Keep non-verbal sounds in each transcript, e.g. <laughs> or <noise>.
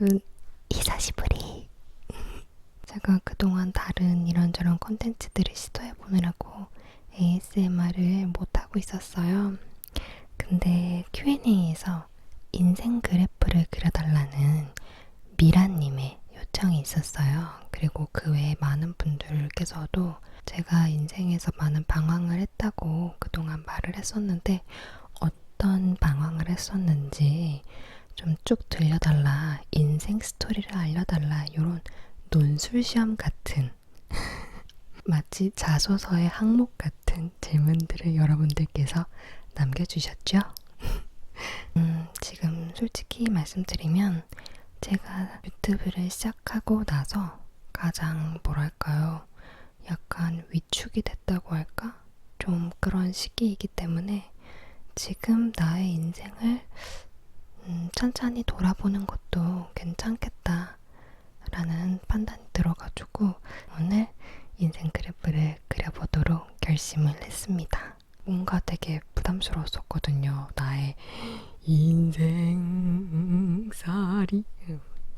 여러분 이사시부리. 제가 그동안 다른 이런저런 콘텐츠들을 시도해 보느라고 ASMR을 못하고 있었어요. 근데 Q&A에서 인생 그래프를 그려달라는 미라님의 요청이 있었어요. 그리고 그 외에 많은 분들께서도 제가 인생에서 많은 방황을 했다고 그동안 말을 했었는데 어떤 방황을 했었는지 좀 쭉 들려달라, 인생 스토리를 알려달라, 이런 논술 시험 같은 <laughs> 마치 자소서의 항목 같은 질문들을 여러분들께서 남겨주셨죠? <laughs> 음, 지금 솔직히 말씀드리면 제가 유튜브를 시작하고 나서 가장 뭐랄까요? 약간 위축이 됐다고 할까? 좀 그런 시기이기 때문에 지금 나의 인생을 음, 천천히 돌아보는 것도 괜찮겠다 라는 판단이 들어가지고 오늘 인생 그래프를 그려보도록 결심을 했습니다. 뭔가 되게 부담스러웠었거든요. 나의 인생살이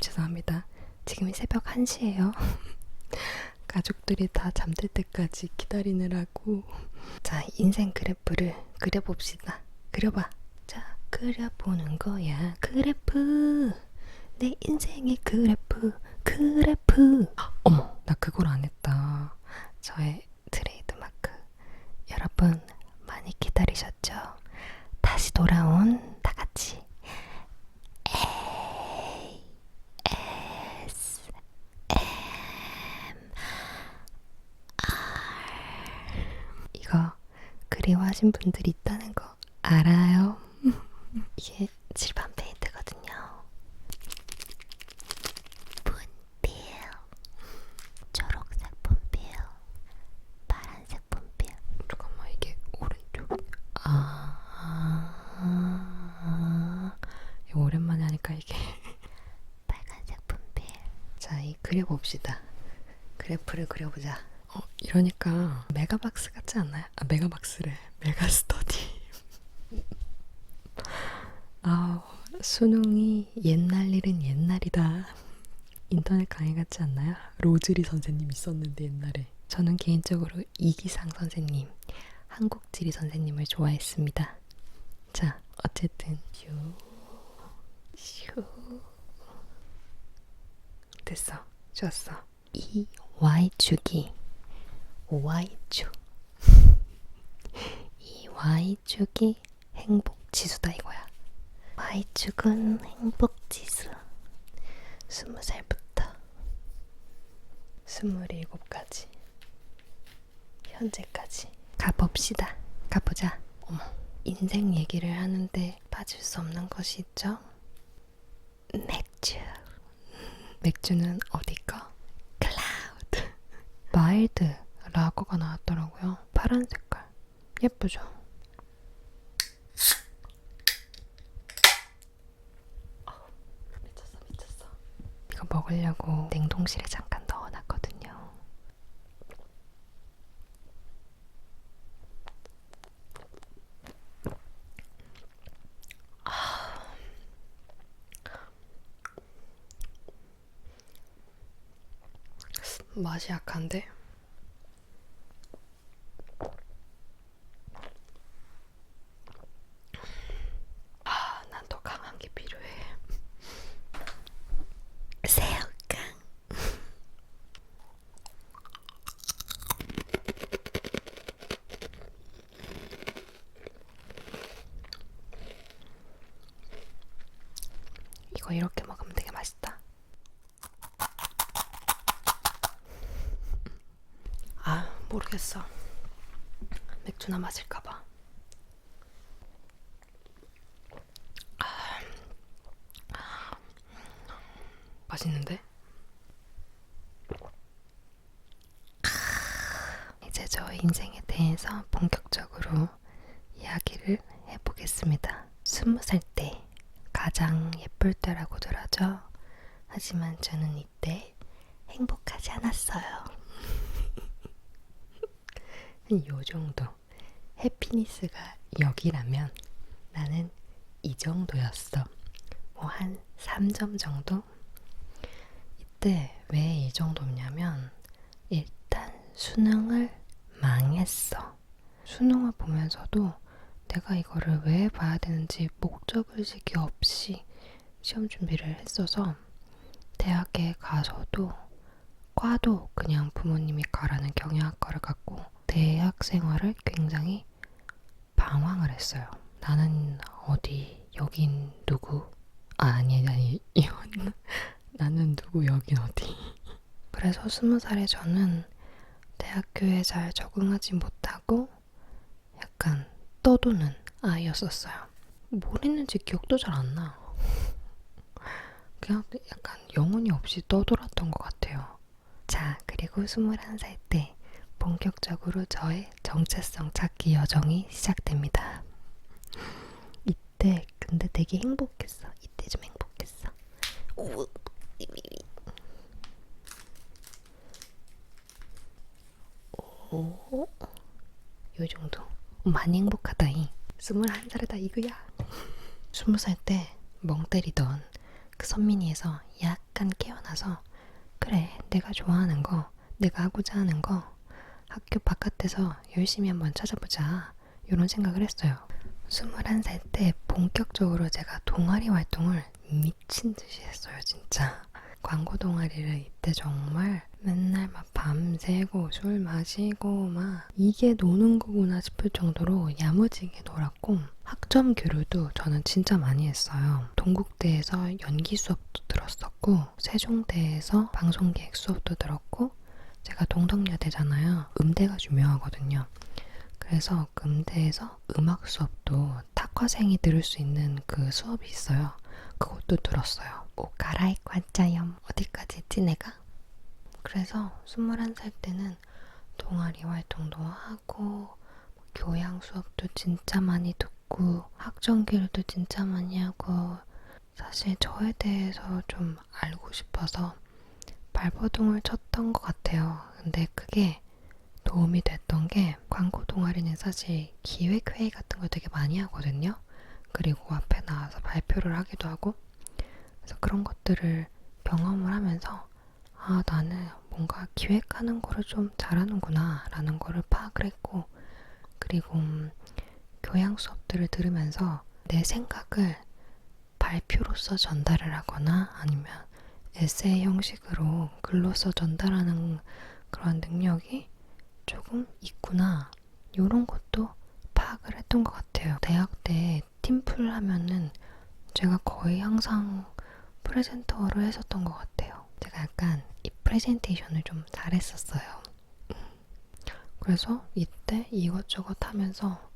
죄송합니다. 지금이 새벽 1시예요. <laughs> 가족들이 다 잠들 때까지 기다리느라고 자 인생 그래프를 그려봅시다. 그려봐. 자 그려보는 거야. 그래프 내 인생의 그래프 그래프 어머 나 그걸 안 했다. 저의 트레이드 마크 여러분 많이 기다리셨죠? 다시 돌아온 다 같이 A S M R 이거 그리워하신 분들이 있다는 거 알아요? <laughs> 이게 질판 페인트거든요. 분필, 초록색 분필, 파란색 분필. 잠깐만 이게 오른쪽. 아, 아, 이거 오랜만에 하니까 이게 빨간색 분필. 자, 이 그려봅시다. 그래프를 그려 보자. 어, 이러니까 메가박스 같지 않나요? 아, 메가박스래. 메가스터디. <laughs> 아, 수능이 옛날 일은 옛날이다. 인터넷 강의 같지 않나요? 로즈리 선생님 있었는데 옛날에. 저는 개인적으로 이기상 선생님, 한국지리 선생님을 좋아했습니다. 자, 어쨌든 슈, 슈. 됐어, 좋았어. 이 Y축이 Y축. <laughs> 이 Y축이 행복지수다 이거야. Y축은 행복지수. 스무 살부터 스물일곱까지 현재까지 가봅시다. 가보자. 어머, 인생 얘기를 하는데 빠질 수 없는 것이 있죠? 맥주. <laughs> 맥주는 어디 거? 마일드 라거가 나왔더라고요. 파란 색깔. 예쁘죠? 어우, 미쳤어, 미쳤어. 이거 먹으려고 냉동실에 잠깐 넣어놨거든요. 맛이 약한데? 아, 난 더 강한 게 필요해. 새우깡. 이거 이렇게 먹으면 되게 맛있다. 아, 모르겠어. 맥주나 마실까봐. 맛있는데? 이제 저 인생에 대해서 본격적으로 이야기를 해보겠습니다. 스무 살 때 가장 예쁠 때라고들 하죠. 하지만 저는 이때 행복하지 않았어요. 요 정도. 해피니스가 여기라면 나는 이 정도였어. 뭐한 3점 정도? 이때 왜 이 정도냐면 일단 수능을 망했어. 수능을 보면서도 내가 이거를 왜 봐야 되는지 목적 의식이 없이 시험 준비를 했어서 대학에 가서도 과도 그냥 부모님이 가라는 경영학과를 갔고 대학 생활을 굉장히 방황을 했어요. 나는 어디 여긴 누구 아 아니 아니 <laughs> 이건 나는 누구 여긴 어디 <laughs> 그래서 스무 살에 저는 대학교에 잘 적응하지 못하고 약간 떠도는 아이였었어요. 뭘 했는지 기억도 잘 안 나. <laughs> 그냥 약간 영혼이 없이 떠돌았던 것 같아요. 자, 그리고 21살 때 본격적으로 저의 정체성 찾기 여정이 시작됩니다. 이때 근데 되게 행복했어. 이때 좀 행복했어. 오, 오, 요 정도. 많이 행복하다이. 21살이다 이거야. 20살 때 멍 때리던 그 선민이에서 약간 깨어나서 그래 내가 좋아하는 거 내가 하고자 하는 거 학교 바깥에서 열심히 한번 찾아보자 이런 생각을 했어요. 21살 때 본격적으로 제가 동아리 활동을 미친 듯이 했어요 진짜. 광고 동아리를 이때 정말 맨날 막 밤새고 술 마시고 막 이게 노는 거구나 싶을 정도로 야무지게 놀았고 학점 교류도 저는 진짜 많이 했어요. 동국대에서 연기 수업도 들었었고 세종대에서 방송기획 수업도 들었고 제가 동덕여대잖아요. 음대가 유명하거든요. 그래서 그 음대에서 음악 수업도 탁과생이 들을 수 있는 그 수업이 있어요. 그것도 들었어요. 옷 갈아입고 왔자염. 어디까지 했지 내가? 그래서 21살 때는 동아리 활동도 하고 교양 수업도 진짜 많이 듣고 학점기를도 진짜 많이 하고 사실 저에 대해서 좀 알고 싶어서 발버둥을 쳤던 것 같아요. 근데 그게 도움이 됐던 게 광고 동아리는 사실 기획회의 같은 걸 되게 많이 하거든요. 그리고 앞에 나와서 발표를 하기도 하고 그래서 그런 것들을 경험을 하면서 아 나는 뭔가 기획하는 거를 좀 잘하는구나 라는 거를 파악을 했고 그리고 음, 교양 수업들을 들으면서 내 생각을 발표로서 전달을 하거나 아니면 에세이 형식으로 글로써 전달하는 그런 능력이 조금 있구나 이런 것도 파악을 했던 것 같아요. 대학 때 팀플 하면은 제가 거의 항상 프레젠터를 했었던 것 같아요. 제가 약간 이 프레젠테이션을 좀 잘했었어요. 그래서 이때 이것저것 하면서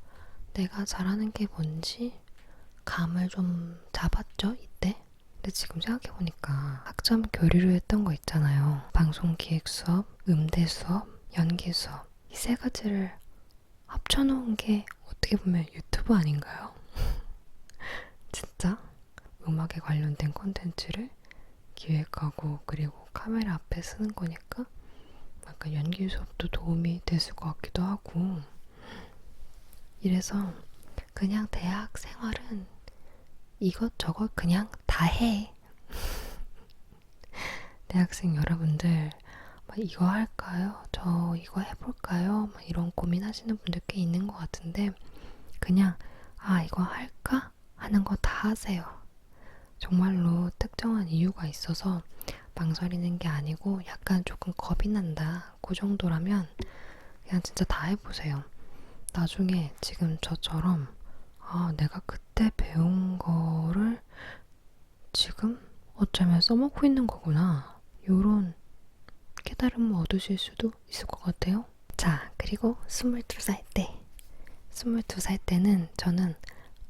내가 잘하는 게 뭔지 감을 좀 잡았죠, 이때. 근데 지금 생각해보니까 학점 교류를 했던 거 있잖아요. 방송 기획 수업, 음대 수업, 연기 수업. 이 세 가지를 합쳐놓은 게 어떻게 보면 유튜브 아닌가요? <laughs> 진짜 음악에 관련된 콘텐츠를 기획하고 그리고 카메라 앞에 쓰는 거니까 약간 연기 수업도 도움이 됐을 것 같기도 하고 이래서 그냥 대학 생활은 이것저것 그냥 다 해. <laughs> 대학생 여러분들 막 이거 할까요? 저 이거 해볼까요? 막 이런 고민하시는 분들 꽤 있는 것 같은데 그냥 아 이거 할까 하는 거 다 하세요. 정말로 특정한 이유가 있어서 망설이는 게 아니고 약간 조금 겁이 난다. 그 정도라면 그냥 진짜 다 해보세요. 나중에 지금 저처럼 아, 내가 그때 배운 거를 지금 어쩌면 써먹고 있는 거구나. 요런 깨달음을 얻으실 수도 있을 것 같아요. 자, 그리고 22살 때. 22살 때는 저는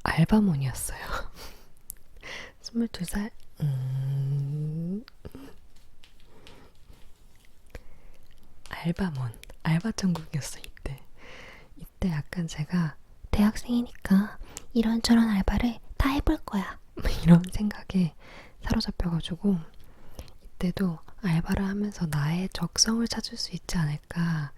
알바몬이었어요. <laughs> 22살, 음... 알바몬, 알바천국이었어, 이때. 이때 약간 제가 대학생이니까 이런저런 알바를 다 해볼 거야. <laughs> 이런 생각에 사로잡혀가지고 이때도 알바를 하면서 나의 적성을 찾을 수 있지 않을까.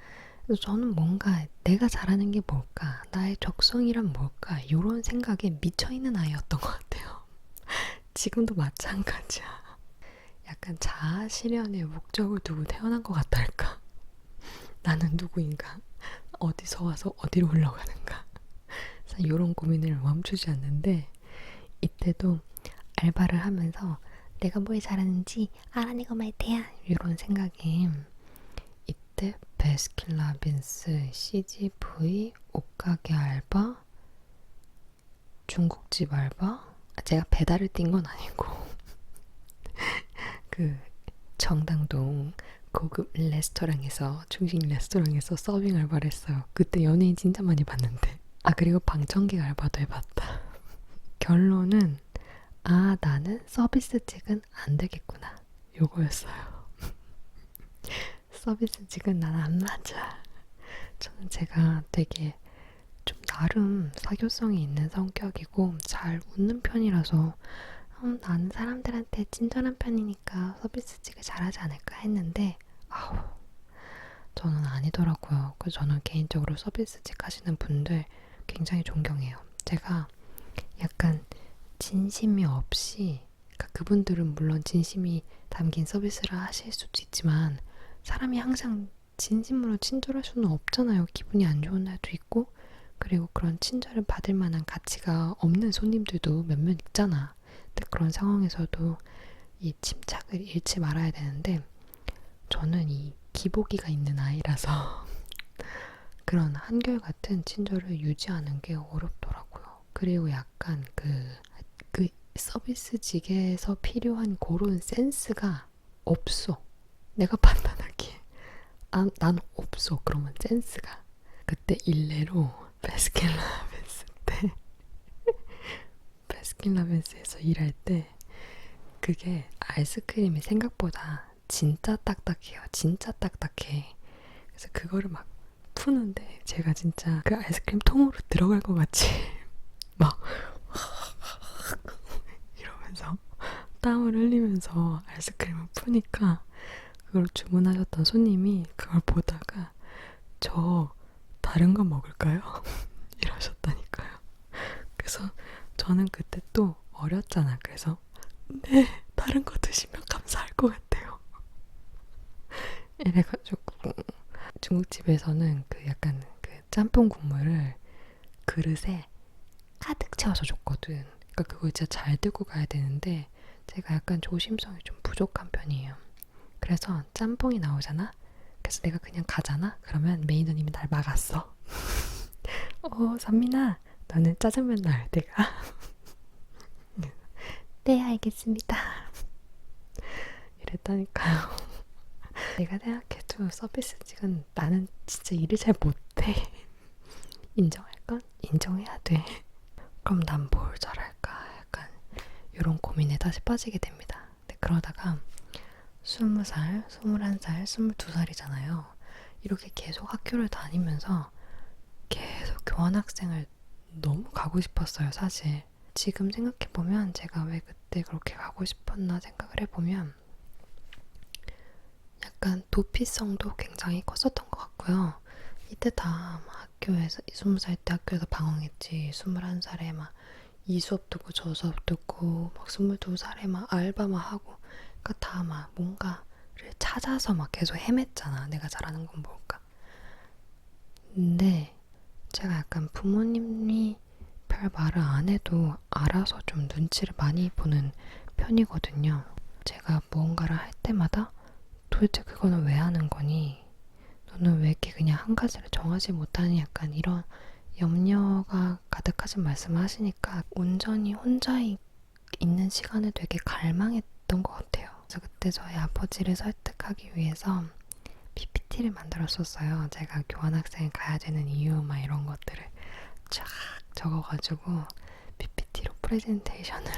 저는 뭔가 내가 잘하는 게 뭘까, 나의 적성이란 뭘까, 이런 생각에 미쳐있는 아이였던 것 같아요. <laughs> 지금도 마찬가지야. 약간 자아 실현의 목적을 두고 태어난 것 같달까? <laughs> 나는 누구인가? 어디서 와서 어디로 흘러가는가? 이런 고민을 멈추지 않는데 이때도 알바를 하면서 내가 뭘 잘하는지 알아내고 말 테야. 이런 생각에 이때 베스킨라빈스 CGV 옷가게 알바? 중국집 알바? 제가 배달을 뛴 건 아니고 <laughs> 그 정당동 고급 레스토랑에서 중식 레스토랑에서 서빙 알바를 했어요. 그때 연예인 진짜 많이 봤는데 아 그리고 방청객 알바도 해봤다. 결론은 아 나는 서비스직은 안 되겠구나 요거였어요. <laughs> 서비스직은 난 안 맞아. 저는 제가 되게 좀 나름 사교성이 있는 성격이고 잘 웃는 편이라서 음, 나는 사람들한테 친절한 편이니까 서비스직을 잘하지 않을까 했는데 아우 저는 아니더라고요. 그래서 저는 개인적으로 서비스직 하시는 분들 굉장히 존경해요. 제가 약간 진심이 없이 그러니까 그분들은 물론 진심이 담긴 서비스를 하실 수도 있지만 사람이 항상 진심으로 친절할 수는 없잖아요. 기분이 안 좋은 날도 있고 그리고 그런 친절을 받을 만한 가치가 없는 손님들도 몇몇 있잖아. 근데 그런 상황에서도 이 침착을 잃지 말아야 되는데 저는 이 기복이가 있는 아이라서 <laughs> 그런 한결같은 친절을 유지하는 게 어렵더라고요. 그리고 약간 그, 그 서비스직에서 필요한 그런 센스가 없어. 내가 <laughs> 판단하기에. 난, 난 없어. 그러면 센스가. 그때 일례로 베스킨라빈스 때 <laughs> 베스킨라빈스에서 일할 때 그게 아이스크림이 생각보다 진짜 딱딱해요. 진짜 딱딱해. 그래서 그거를 막 푸는데 제가 진짜 그 아이스크림 통으로 들어갈 것 같이 <laughs> 막 <laughs> 이러면서 땀을 흘리면서 아이스크림을 푸니까 그걸 주문하셨던 손님이 그걸 보다가 저 다른 거 먹을까요? <laughs> 이러셨다니까요. 그래서 저는 그때 또 어렸잖아. 그래서 네 다른 거 드시면 감사할 것 같아요. 이래가지고 중국집에서는 그 약간 그 짬뽕 국물을 그릇에 가득 채워서 줬거든. 그러니까 그거 진짜 잘 들고 가야 되는데 제가 약간 조심성이 좀 부족한 편이에요. 그래서 짬뽕이 나오잖아. 그래서 내가 그냥 가잖아. 그러면 메이너님이 날 막았어. <laughs> 어, 선민아, 너는 짜장면 나올 때가. <laughs> 네, 알겠습니다. <laughs> 이랬다니까요. 내가 생각해도 서비스직은 나는 진짜 일을 잘 못해. <laughs> 인정할 건 인정해야 돼. 그럼 난 뭘 잘할까? 약간 이런 고민에 다시 빠지게 됩니다. 근데 그러다가 스무 살, 스물한 살, 스물두 살이잖아요. 이렇게 계속 학교를 다니면서 계속 교환학생을 너무 가고 싶었어요, 사실. 지금 생각해보면 제가 왜 그때 그렇게 가고 싶었나 생각을 해보면 약간 도피성도 굉장히 컸었던 것 같고요. 이때 다 학교에서 20살 때 학교에서 방황했지 21살에 막 이 수업 듣고 저 수업 듣고 막 22살에 막 알바만 하고 그러니까 다 막 뭔가를 찾아서 막 계속 헤맸잖아. 내가 잘하는 건 뭘까? 근데 제가 약간 부모님이 별 말을 안 해도 알아서 좀 눈치를 많이 보는 편이거든요. 제가 무언가를 할 때마다 도대체 그거는 왜 하는 거니? 너는 왜 이렇게 그냥 한 가지를 정하지 못하니? 약간 이런 염려가 가득하신 말씀을 하시니까 온전히 혼자 있는 시간을 되게 갈망했던 것 같아요. 그래서 그때 저희 아버지를 설득하기 위해서 PPT를 만들었었어요. 제가 교환학생 가야 되는 이유 막 이런 것들을 쫙 적어가지고 PPT로 프레젠테이션을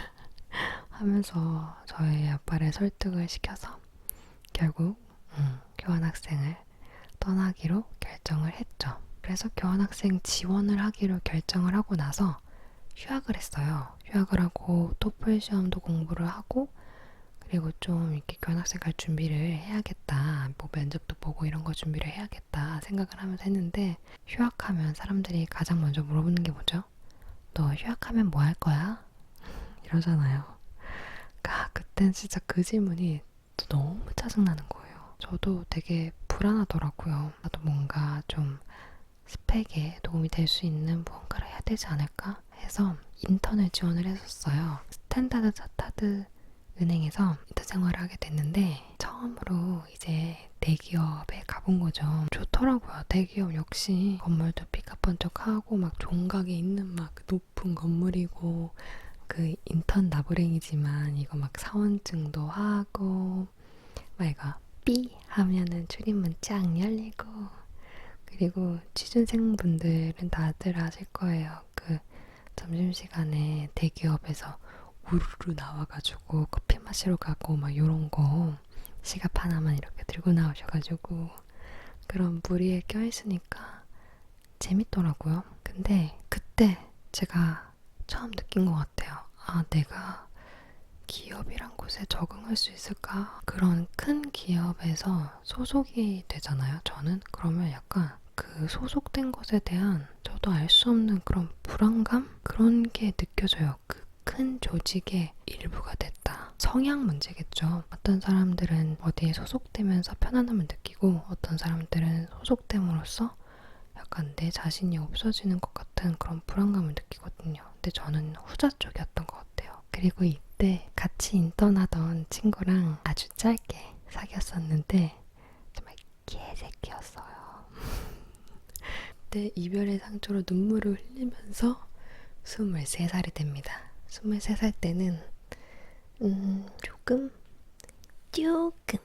<laughs> 하면서 저희 아빠를 설득을 시켜서 결국 음, 교환학생을 떠나기로 결정을 했죠. 그래서 교환학생 지원을 하기로 결정을 하고 나서 휴학을 했어요. 휴학을 하고 토플 시험도 공부를 하고 그리고 좀 이렇게 교환학생 갈 준비를 해야겠다. 뭐 면접도 보고 이런 거 준비를 해야겠다 생각을 하면서 했는데 휴학하면 사람들이 가장 먼저 물어보는 게 뭐죠? 너 휴학하면 뭐 할 거야? <laughs> 이러잖아요. 아, 그땐 진짜 그 질문이 때마다 너무 짜증나는 거예요. 저도 되게 불안하더라고요. 나도 뭔가 좀 스펙에 도움이 될 수 있는 무언가를 해야 되지 않을까 해서 인턴을 지원을 했었어요. 스탠다드 차타드 은행에서 인턴 생활을 하게 됐는데 처음으로 이제 대기업에 가본 거죠. 좋더라고요. 대기업 역시 건물도 삐까번쩍하고 막 종각에 있는 막 높은 건물이고 그 인턴 나부랭이지만 이거 막 사원증도 하고 막 이거 삐 하면은 출입문 쫙 열리고 그리고 취준생분들은 다들 아실 거예요. 그 점심시간에 대기업에서 우르르 나와가지고 커피 마시러 가고 막 요런 거 시갑 하나만 이렇게 들고 나오셔가지고 그런 무리에 껴있으니까 재밌더라고요. 근데 그때 제가 처음 느낀 것 같아요. 아, 내가 기업이란 곳에 적응할 수 있을까? 그런 큰 기업에서 소속이 되잖아요. 저는 그러면 약간 그 소속된 것에 대한 저도 알 수 없는 그런 불안감 그런 게 느껴져요. 그 큰 조직의 일부가 됐다. 성향 문제겠죠. 어떤 사람들은 어디에 소속되면서 편안함을 느끼고 어떤 사람들은 소속됨으로써 약간 내 자신이 없어지는 것 같은 그런 불안감을 느끼거든요. 근데 저는 후자 쪽이었던 것 같아요. 그리고 이때 같이 인턴하던 친구랑 아주 짧게 사귀었었는데 정말 개새끼였어요. <laughs> 그때 이별의 상처로 눈물을 흘리면서 23살이 됩니다. 23살 때는 음, 조금 조금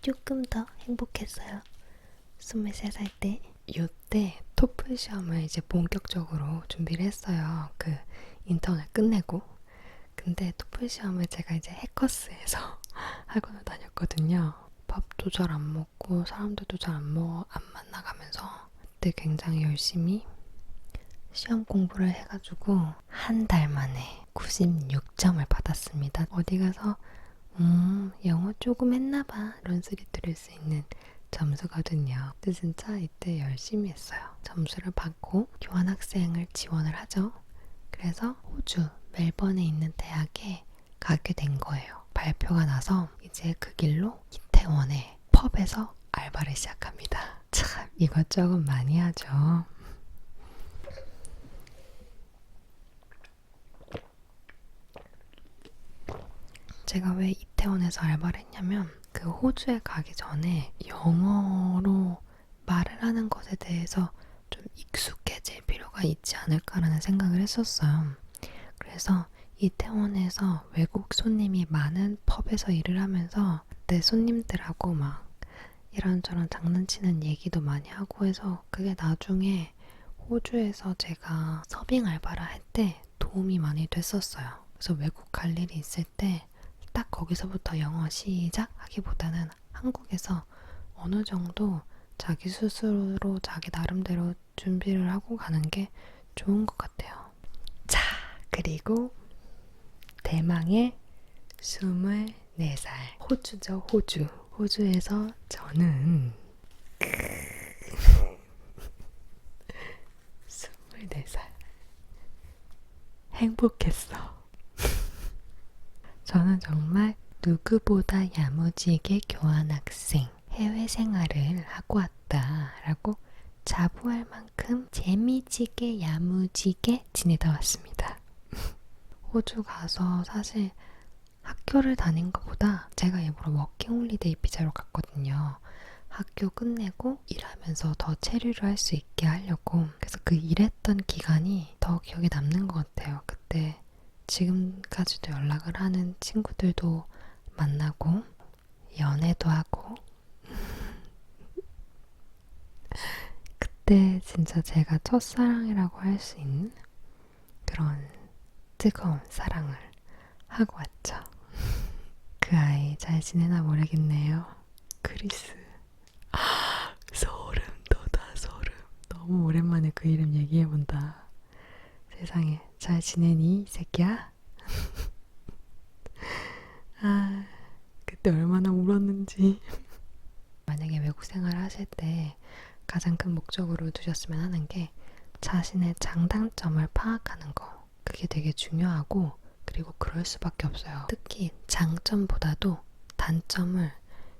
조금 더 행복했어요. 23살 때 요때 토플 시험을 이제 본격적으로 준비를 했어요. 그 인턴을 끝내고 근데 토플 시험을 제가 이제 해커스에서 <laughs> 학원을 다녔거든요. 밥도 잘 안 먹고 사람들도 잘 안 먹어 안 만나가면서 그때 굉장히 열심히 시험 공부를 해가지고 한 달 만에 96점을 받았습니다. 어디 가서 음 영어 조금 했나봐 이런 소리 들을 수 있는 점수거든요. 근데 진짜 이때 열심히 했어요. 점수를 받고 교환학생을 지원을 하죠. 그래서 호주 멜번에 있는 대학에 가게 된 거예요. 발표가 나서 이제 그 길로 이태원의 펍에서 알바를 시작합니다. <laughs> 참 이것저것 많이 하죠. 제가 왜 이태원에서 알바를 했냐면 그 호주에 가기 전에 영어로 말을 하는 것에 대해서 좀 익숙해질 필요가 있지 않을까라는 생각을 했었어요. 그래서 이태원에서 외국 손님이 많은 펍에서 일을 하면서 그때 손님들하고 막 이런저런 장난치는 얘기도 많이 하고 해서 그게 나중에 호주에서 제가 서빙 알바를 할 때 도움이 많이 됐었어요. 그래서 외국 갈 일이 있을 때딱 거기서부터 영어 시작 하기보다는 한국에서 어느 정도 자기 스스로 자기 나름대로 준비를 하고 가는 게 좋은 것 같아요. 자, 그리고 대망의 24살 호주죠, 호주. 호주에서 저는 <laughs> 24살 행복했어. 저는 정말 누구보다 야무지게 교환학생 해외 생활을 하고 왔다라고 자부할 만큼 재미지게 야무지게 지내다 왔습니다. <laughs> 호주 가서 사실 학교를 다닌 것보다 제가 일부러 워킹홀리데이 비자로 갔거든요. 학교 끝내고 일하면서 더 체류를 할 수 있게 하려고 그래서 그 일했던 기간이 더 기억에 남는 것 같아요. 그때 지금까지도 연락을 하는 친구들도 만나고 연애도 하고 <laughs> 그때 진짜 제가 첫사랑이라고 할 수 있는 그런 뜨거운 사랑을 하고 왔죠. <laughs> 그 아이 잘 지내나 모르겠네요. 크리스. 아, <gasps> 소름 돋아 소름. 너무 오랜만에 그 이름 얘기해본다. 세상에 잘 지내니 이 새끼야? <laughs> 아 그때 얼마나 울었는지. <laughs> 만약에 외국 생활을 하실 때 가장 큰 목적으로 두셨으면 하는 게 자신의 장단점을 파악하는 거. 그게 되게 중요하고 그리고 그럴 수밖에 없어요. 특히 장점보다도 단점을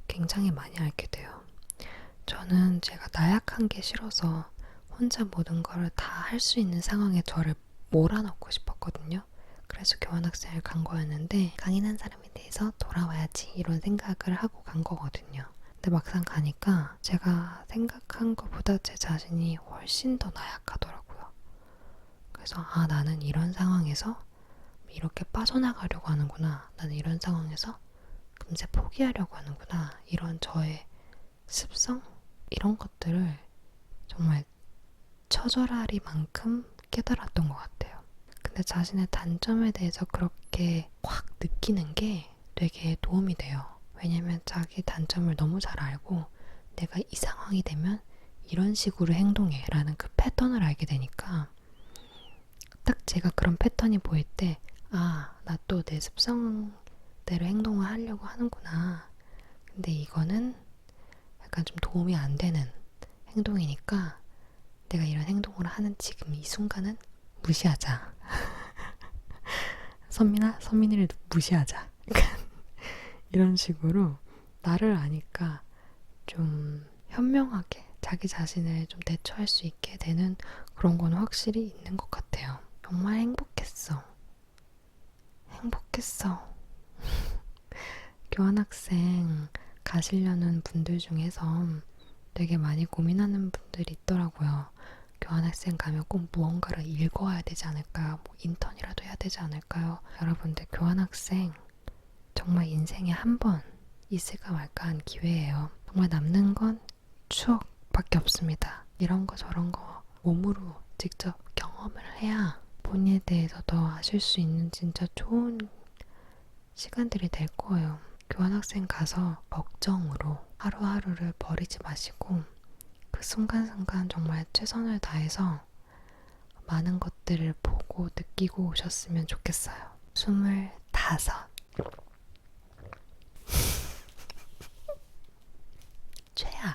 굉장히 많이 알게 돼요. 저는 제가 나약한 게 싫어서 혼자 모든 걸다할 수 있는 상황에 저를 몰아넣고 싶었거든요. 그래서 교환학생을 간 거였는데 강인한 사람에 대해서 돌아와야지 이런 생각을 하고 간 거거든요. 근데 막상 가니까 제가 생각한 것보다 제 자신이 훨씬 더 나약하더라고요. 그래서 아 나는 이런 상황에서 이렇게 빠져나가려고 하는구나. 나는 이런 상황에서 금세 포기하려고 하는구나. 이런 저의 습성 이런 것들을 정말 처절하리만큼 깨달았던 것 같아요. 근데 자신의 단점에 대해서 그렇게 확 느끼는 게 되게 도움이 돼요. 왜냐면 자기 단점을 너무 잘 알고 내가 이 상황이 되면 이런 식으로 행동해 라는 그 패턴을 알게 되니까 딱 제가 그런 패턴이 보일 때 아, 나 또 내 습성대로 행동을 하려고 하는구나. 근데 이거는 약간 좀 도움이 안 되는 행동이니까 내가 이런 행동을 하는 지금 이 순간은 무시하자. <laughs> 선민아, 선민이를 무시하자. <laughs> 이런 식으로 나를 아니까 좀 현명하게 자기 자신을 좀 대처할 수 있게 되는 그런 건 확실히 있는 것 같아요. 정말 행복했어. 행복했어. <laughs> 교환학생 가시려는 분들 중에서 되게 많이 고민하는 분들이 있더라고요. 교환학생 가면 꼭 무언가를 읽어야 되지 않을까요? 뭐 인턴이라도 해야 되지 않을까요? 여러분들 교환학생 정말 인생에 한 번 있을까 말까 한 기회예요. 정말 남는 건 추억밖에 없습니다. 이런 거 저런 거 몸으로 직접 경험을 해야 본인에 대해서 더 아실 수 있는 진짜 좋은 시간들이 될 거예요. 교환학생 가서 걱정으로 하루하루를 버리지 마시고 그 순간순간 정말 최선을 다해서 많은 것들을 보고 느끼고 오셨으면 좋겠어요. 스물다섯. <laughs> 최악.